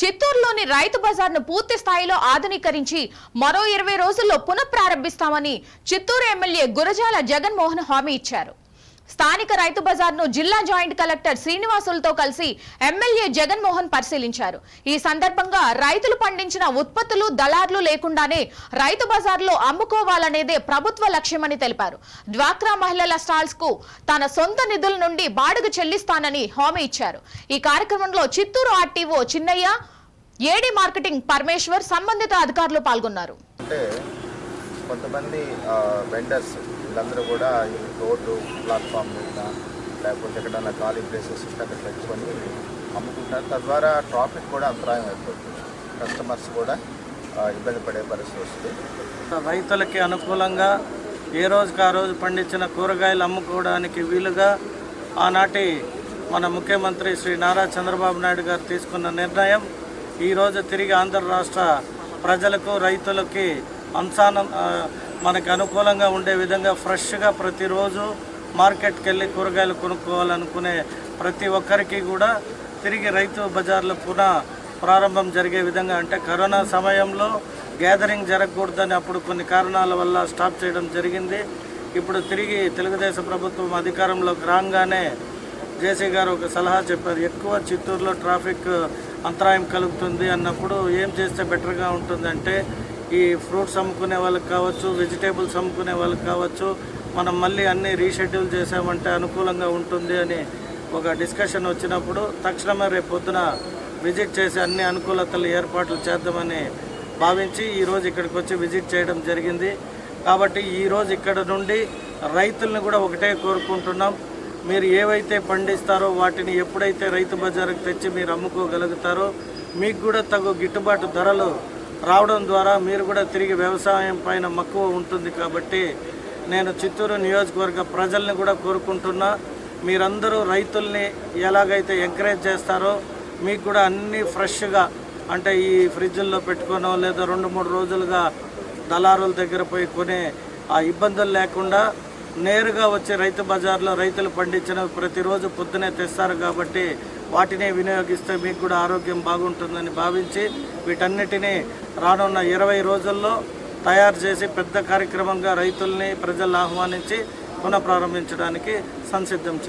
చిత్తూరులోని రైతు బజార్ను పూర్తి స్థాయిలో ఆధునీకరించి మరో ఇరవై రోజుల్లో పునఃప్రారంభిస్తామని చిత్తూరు ఎమ్మెల్యే గురజాల జగన్మోహన్ హామీ ఇచ్చారు. స్థానిక రైతు బజార్ను జిల్లా జాయింట్ కలెక్టర్ శ్రీనివాసులతో కలిసి ఎమ్మెల్యే జగన్మోహన్ పరిశీలించారు. ఈ సందర్భంగా రైతులు పండించిన ఉత్పత్తులు దళార్లు లేకుండానే రైతు బజార్లో అమ్ముకోవాలనేదే ప్రభుత్వ లక్ష్యమని తెలిపారు. డ్వాక్రా మహిళల స్టాల్స్కు తన సొంత నిధుల నుండి బాడుగ చెల్లిస్తానని హామీ ఇచ్చారు. ఈ కార్యక్రమంలో Chittoor RTO Chinnaiah AD marketing Parameshwar సంబంధిత అధికారులు పాల్గొన్నారు. కొంతమంది వెండర్స్ వీళ్ళందరూ కూడా ఈ రోడ్డు ప్లాట్ఫామ్ మీద లేకపోతే ఎక్కడన్నా ఖాళీ ప్లేసెస్ ఉంటే అక్కడ పెట్టుకొని అమ్ముకుంటారు. తద్వారా ట్రాఫిక్ కూడా అంతరాయం అయిపోతుంది కస్టమర్స్ కూడా ఇబ్బంది పడే పరిస్థితి వస్తుంది. రైతులకి అనుకూలంగా ఏ రోజుకి ఆ రోజు పండించిన కూరగాయలు అమ్ముకోవడానికి వీలుగా ఆనాటి మన ముఖ్యమంత్రి శ్రీ నారా చంద్రబాబు నాయుడు గారు తీసుకున్న నిర్ణయం ఈరోజు తిరిగి ఆంధ్ర రాష్ట్ర ప్రజలకు రైతులకి అంశానం మనకు అనుకూలంగా ఉండే విధంగా ఫ్రెష్గా ప్రతిరోజు మార్కెట్కి వెళ్ళి కూరగాయలు కొనుక్కోవాలనుకునే ప్రతి ఒక్కరికి కూడా తిరిగి రైతు బజార్ల పునః ప్రారంభం జరిగే విధంగా అంటే కరోనా సమయంలో గ్యాదరింగ్ జరగకూడదని అప్పుడు కొన్ని కారణాల వల్ల స్టాప్ చేయడం జరిగింది. ఇప్పుడు తిరిగి తెలుగుదేశం ప్రభుత్వం అధికారంలోకి రాగానే జేసీ గారు ఒక సలహా చెప్పారు ఎక్కువ చిత్తూరులో ట్రాఫిక్ అంతరాయం కలుగుతుంది అన్నప్పుడు ఏం చేస్తే బెటర్గా ఉంటుందంటే ఈ ఫ్రూట్స్ అమ్ముకునే వాళ్ళకి కావచ్చు వెజిటేబుల్స్ అమ్ముకునే వాళ్ళకి కావచ్చు మనం మళ్ళీ అన్నీ రీషెడ్యూల్ చేసామంటే అనుకూలంగా ఉంటుంది అని ఒక డిస్కషన్ వచ్చినప్పుడు తక్షణమే రేపు పొద్దున విజిట్ చేసి అన్ని అనుకూలతలు ఏర్పాట్లు చేద్దామని భావించి ఈరోజు ఇక్కడికి వచ్చి విజిట్ చేయడం జరిగింది. కాబట్టి ఈరోజు ఇక్కడ నుండి రైతులను కూడా ఒకటే కోరుకుంటున్నాం. మీరు ఏవైతే పండిస్తారో వాటిని ఎప్పుడైతే రైతు బజారుకు తెచ్చి మీరు అమ్ముకోగలుగుతారో మీకు కూడా తగు గిట్టుబాటు ధరలు రావడం ద్వారా మీరు కూడా తిరిగి వ్యవసాయం పైన మక్కువ ఉంటుంది కాబట్టి నేను చిత్తూరు నియోజకవర్గ ప్రజల్ని కూడా కోరుకుంటున్నా. మీరందరూ రైతుల్ని ఎలాగైతే ఎంకరేజ్ చేస్తారో మీకు కూడా అన్నీ ఫ్రెష్గా అంటే ఈ ఫ్రిడ్జ్ల్లో పెట్టుకోనో లేదా రెండు మూడు రోజులుగా దళారుల దగ్గర పోయి కొనే ఆ ఇబ్బందులు లేకుండా నేరుగా వచ్చి రైతు బజార్లో రైతులు పండించిన ప్రతిరోజు పొద్దునే తెస్తారు కాబట్టి వాటిని వినియోగిస్తే మీకు కూడా ఆరోగ్యం బాగుంటుందని భావించి వీటన్నిటినీ రానున్న ఇరవై రోజుల్లో తయారు చేసి పెద్ద కార్యక్రమంగా రైతుల్ని ప్రజలను ఆహ్వానించి పునఃప్రారంభించడానికి సంసిద్ధం చేస్తారు